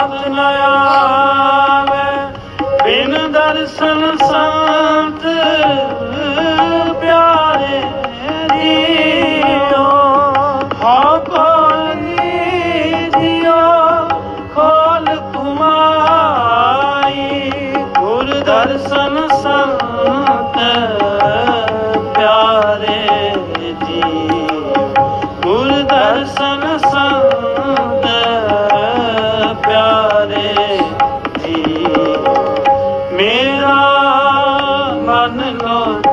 ਸਾਤ ਨਾ ਆਵੇ, ਬਿਨ ਦਰਸ਼ਨ ਸੰਤ ਪਿਆਰੇ ਜੀਓ ਹਾਂ ਕੋਲੀ ਜੀਓ ਖੋਲ ਕੁਮਾਈ ਗੁਰ ਦਰਸ਼ਨ ਪਿਆਰੇ ਜੀ। ਮੇਰਾ ਮਨ ਲੋ